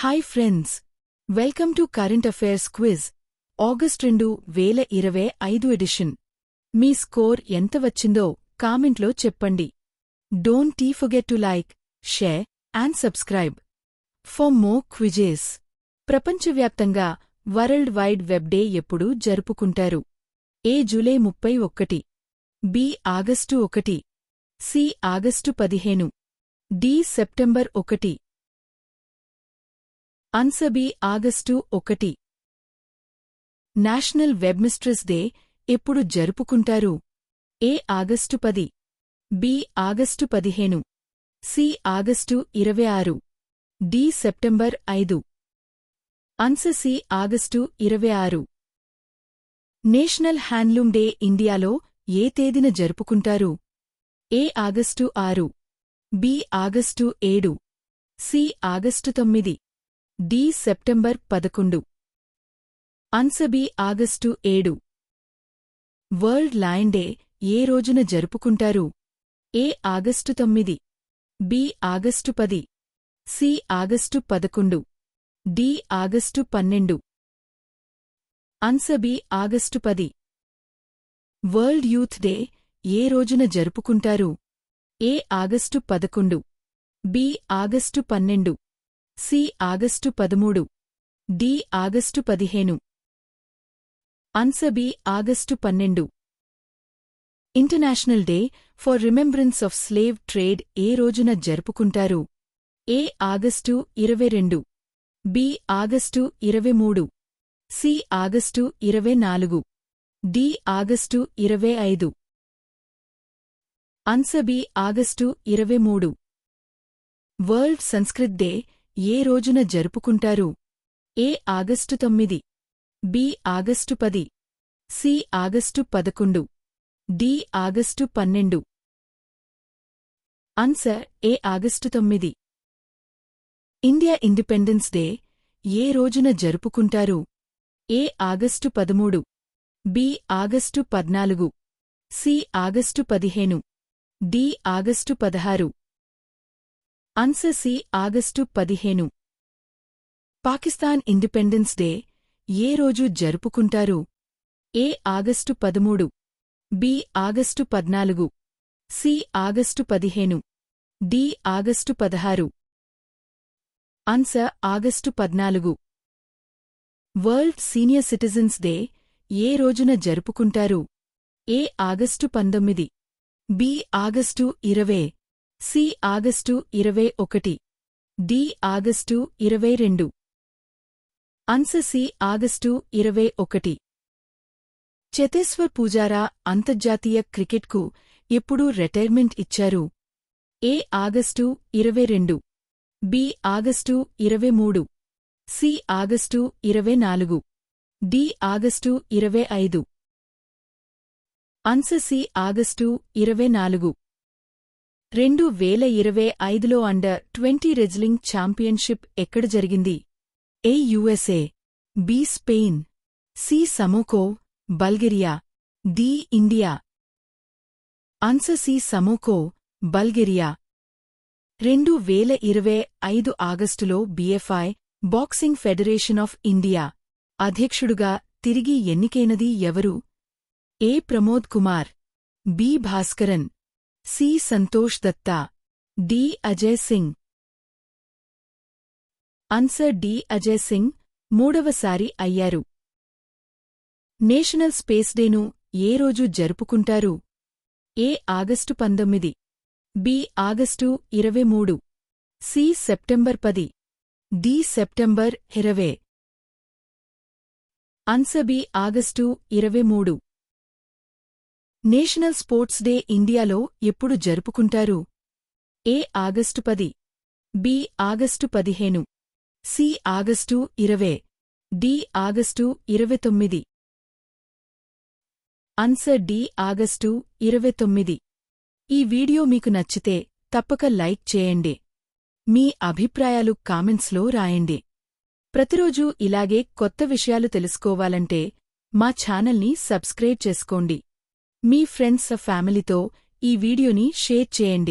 Hi friends welcome to current affairs quiz August రెండు వేల ఇరవై ఐదు ఎడిషన్ మీ స్కోర్ ఎంత వచ్చిందో కామెంట్లో చెప్పండి. Don't forget to like share and subscribe for more quizzes ప్రపంచవ్యాప్తంగా వరల్డ్ వైడ్ వెబ్ డే ఎప్పుడు జరుపుకుంటారు? ఏ జూలై ముప్పై ఒకటి బి ఆగస్టు ఒకటి సి ఆగస్టు పదిహేను డి సెప్టెంబర్ ఒకటి అన్సబీ ఆగస్టు ఒకటి. నేషనల్ వెబ్మిస్ట్రెస్ డే ఎప్పుడు జరుపుకుంటారు? ఏ ఆగస్టు పది? బి ఆగస్టు పదిహేను. సి ఆగస్టు ఇరవై ఆరు. డి సెప్టెంబర్ ఐదు. అన్స సి ఆగస్టు ఇరవై ఆరు. నేషనల్ హ్యాండ్లూమ్ డే ఇండియాలో ఏ తేదీన జరుపుకుంటారు? ఏ ఆగస్టు ఆరు? బి ఆగస్టు ఏడు. సి ఆగస్టు తొమ్మిది. డి సెప్టెంబర్ పదకొండు. అన్సబీ ఆగస్టు ఏడు. వరల్డ్ లయన్ డే ఏ రోజున జరుపుకుంటారు? ఏ ఆగస్టు తొమ్మిది బి ఆగస్టు పది సి ఆగస్టు పదకొండు డి ఆగస్టు పన్నెండు. అన్సబీ ఆగస్టు పది. వరల్డ్ యూత్ డే ఏ రోజున జరుపుకుంటారు? ఏ ఆగస్టు పదకొండు బి ఆగస్టు పన్నెండు. సి ఆగస్టు పదమూడు. డి ఆగస్టు పదిహేను. అన్సబి ఆగస్టు పన్నెండు. International day for remembrance of slave trade ఏ రోజున జరుపుకుంటారు? ఏ ఆగస్టు ఇరవై రెండు. బి ఆగస్టు ఇరవై మూడు. సి ఆగస్టు ఇరవై నాలుగు. డి ఆగస్టు ఇరవై ఐదు. అన్సబి ఆగస్టు ఇరవై మూడు. వరల్డ్ సంస్కృత్ డే ఏ రోజున జరుపుకుంటారు? ఏ ఆగస్టు తొమ్మిది బి ఆగస్టు పది సి ఆగస్టు పదకొండు డి ఆగస్టు పన్నెండు. ఆన్సర్ ఏ ఆగస్టు తొమ్మిది. ఇండియా ఇండిపెండెన్స్ డే ఏ రోజున జరుపుకుంటారు? ఏ ఆగస్టు పదమూడు బి ఆగస్టు పద్నాలుగు సి ఆగస్టు పదిహేను డి ఆగస్టు పదహారు. అన్ససి ఆగస్టు పదిహేను. పాకిస్తాన్ ఇండిపెండెన్స్ డే ఏ రోజు జరుపుకుంటారు? ఏ ఆగస్టు పదమూడు బి ఆగస్టు పద్నాలుగు సి ఆగస్టు పదిహేను డి ఆగస్టు పదహారు. అన్స ఆగస్టు పద్నాలుగు. వరల్డ్ సీనియర్ సిటిజన్స్ డే ఏ రోజున జరుపుకుంటారు? ఏ ఆగస్టు పంతొమ్మిది బి ఆగస్టు ఇరవై. సి ఆగస్టు ఇరవై ఒకటి. డి ఆగస్టు ఇరవై రెండు. అన్స సి ఆగస్టు ఇరవై ఒకటి. చతేశ్వర్ పూజారా అంతర్జాతీయ క్రికెట్కు ఎప్పుడు రిటైర్మెంట్ ఇచ్చారు. ఏ ఆగస్టు ఇరవై రెండు. బి ఆగస్టు ఇరవై మూడు. సి ఆగస్టు ఇరవై నాలుగు. డి ఆగస్టు ఇరవై ఐదు. అన్స సి ఆగస్టు ఇరవై నాలుగు. రెండు వేల ఇరవై ఐదులో అండర్ ట్వంటీ రెజ్లింగ్ ఛాంపియన్షిప్ ఎక్కడ జరిగింది? A USA B Spain C Samokov Bulgaria D India. Answer C Samokov Bulgaria. రెండు వేల ఇరవై ఐదు ఆగస్టులో BFI boxing federation of India అధ్యక్షుడుగా తిరిగి ఎన్నికైనది ఎవరు? A Pramod Kumar B Bhaskaran C. Santosh Datta. D. Ajay Singh. Answer D. Ajay Singh. మూడవసారి అయ్యారు. నేషనల్ స్పేస్ డేను ఏ రోజు జరుపుకుంటారు? ఏ ఆగస్టు పంతొమ్మిది బి. ఆగస్టు ఇరవై మూడు సి. సెప్టెంబర్ పది డి. సెప్టెంబర్ ఇరవై. Answer B. ఆగస్టు ఇరవై మూడు. నేషనల్ స్పోర్ట్స్ డే ఇండియాలో ఎప్పుడు జరుపుకుంటారు? ఏ ఆగస్టు పది బి ఆగస్టు పదిహేను సి ఆగస్టు ఇరవై డి ఆగస్టు ఇరవై తొమ్మిది. అన్సర్ డి ఆగస్టు ఇరవై తొమ్మిది. ఈ వీడియో మీకు నచ్చితే తప్పక లైక్ చేయండి. మీ అభిప్రాయాలు కామెంట్స్లో రాయండి. ప్రతిరోజూ ఇలాగే కొత్త విషయాలు తెలుసుకోవాలంటే మా ఛానల్ని సబ్స్క్రైబ్ చేసుకోండి. మీ ఫ్రెండ్స్ ఫ్యామిలీతో ఈ వీడియోని షేర్ చేయండి.